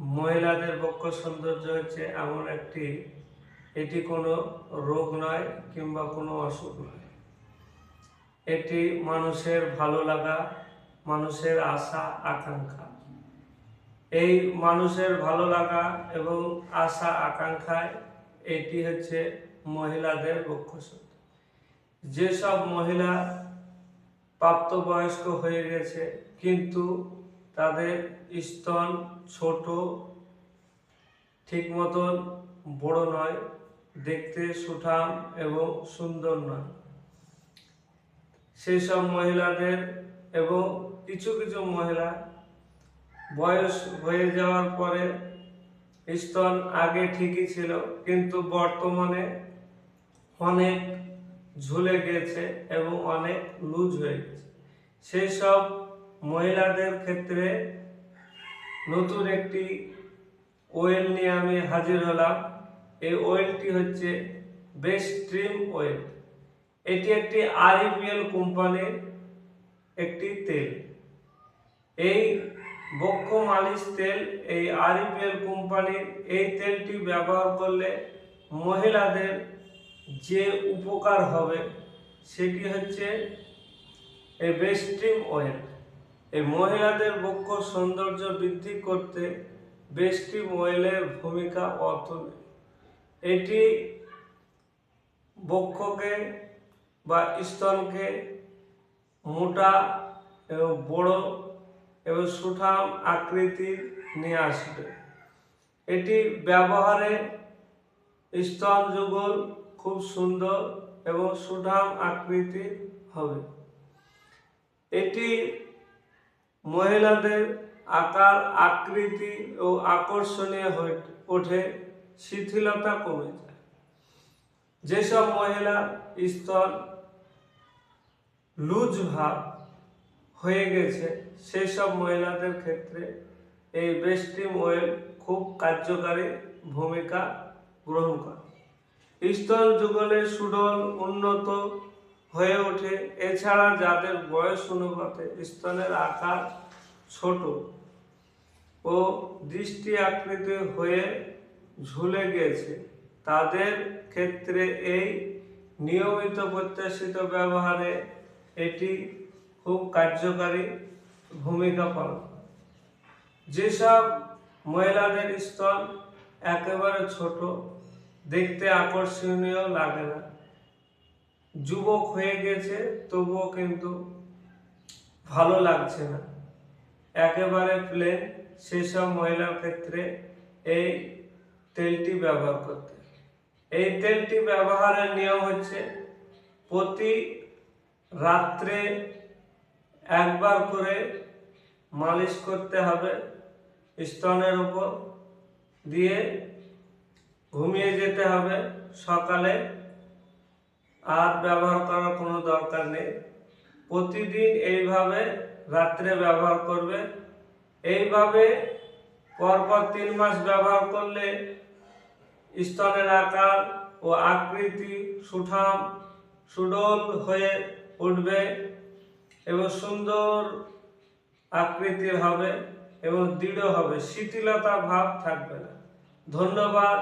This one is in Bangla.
মহিলাদের বক্ষ সৌন্দর্য হচ্ছে এমন একটি, এটি কোনো রোগ নয় কিংবা কোনো অসুখ নয়। এটি মানুষের ভালো লাগা, মানুষের আশা, আকাঙ্ক্ষা। এই মানুষের ভালো লাগা এবং আশা, আকাঙ্ক্ষায় এটি হচ্ছে মহিলাদের বক্ষ সৌন্দর্য। যেসব মহিলা প্রাপ্তবয়স্ক হয়ে গেছে, কিন্তু তাদের স্তন ছোট ঠিক মতন বড় নয়, দেখতে সুঠাম এবং সুন্দর নয়। সেই সব মহিলাদের এবং কিছু কিছু মহিলা বয়স হয়ে যাওয়ার পরে স্তন আগে ঠিকই ছিল, কিন্তু বর্তমানে অনেক ঝুলে গেছে এবং অনেক লুজ হয়ে গেছে। সেই সব মহিলাদের ক্ষেত্রে নতুন একটি ওয়েল নিয়ে আমি হাজির হলাম। এই ওয়েলটি হচ্ছে বেস্ট ট্রিম ওয়েল এটি একটি আরইপিএল কোম্পানির একটি তেল। এই বক্ষ মালিশ তেল, এই আরইপিএল কোম্পানির এই তেলটি ব্যবহার করলে মহিলাদের যে উপকার হবে সেটি হচ্ছে এই বেস্ট্রিম অয়েল এই মহিলাদের বক্ষ সৌন্দর্য বৃদ্ধি করতে বেস্ট্রিম অয়েলের ভূমিকা অতুলনীয় এটি বক্ষকে বা স্তনকে মোটা এবং বড় এবং সুঠাম আকৃতি নিয়ে আসবে। এটি ব্যবহারে স্তন যুগল খুব সুন্দর এবং সুঠাম আকৃতি হবে। এটি মহিলাদের আকার, আকৃতি ও আকর্ষণীয় হয়ে ওঠে, শিথিলতা কমে যায়। যেসব মহিলা স্তন লুজ ভাব হয়ে গেছে সেই সব মহিলাদের ক্ষেত্রে এই বেস্টিম অয়েল খুব কার্যকারী ভূমিকা গ্রহণ করে। স্তর যুগলের সুডল, উন্নত হয়ে ওঠে। এছাড়া যাদের বয়স অনুপাতে স্তনের আকার ছোট। ও দৃষ্টি আকৃতি হয়ে ঝুলে গেছে। তাদের ক্ষেত্রে এই নিয়মিত প্রত্যাশিত ব্যবহারে এটি খুব কার্যকারী ভূমিকা পালন যেসব মহিলাদের স্তন একেবারে ছোট, দেখতে আকর্ষণীয় লাগে না। যুবক হয়ে গেছে, তবুও কিন্তু ভালো লাগছে না। একেবারে প্লেন সেসব মহিলার ক্ষেত্রে এই তেলটি ব্যবহার করতে। এই তেলটি ব্যবহারের নিয়ম হচ্ছে প্রতি রাত্রে একবার করে মালিশ করতে হবে স্তনের উপর দিয়ে ঘুমিয়ে যেতে হবে সকালে। আর ব্যবহার করার কোনো দরকার নেই। প্রতিদিন এইভাবে রাত্রে ব্যবহার করবে। এইভাবে পরপর তিন মাস ব্যবহার করলে স্তনের আকার ও আকৃতি সুঠাম, সুডল হয়ে উঠবে এবং সুন্দর আকৃতির হবে এবং দৃঢ় হবে। শিথিলতা ভাব থাকবে না। ধন্যবাদ।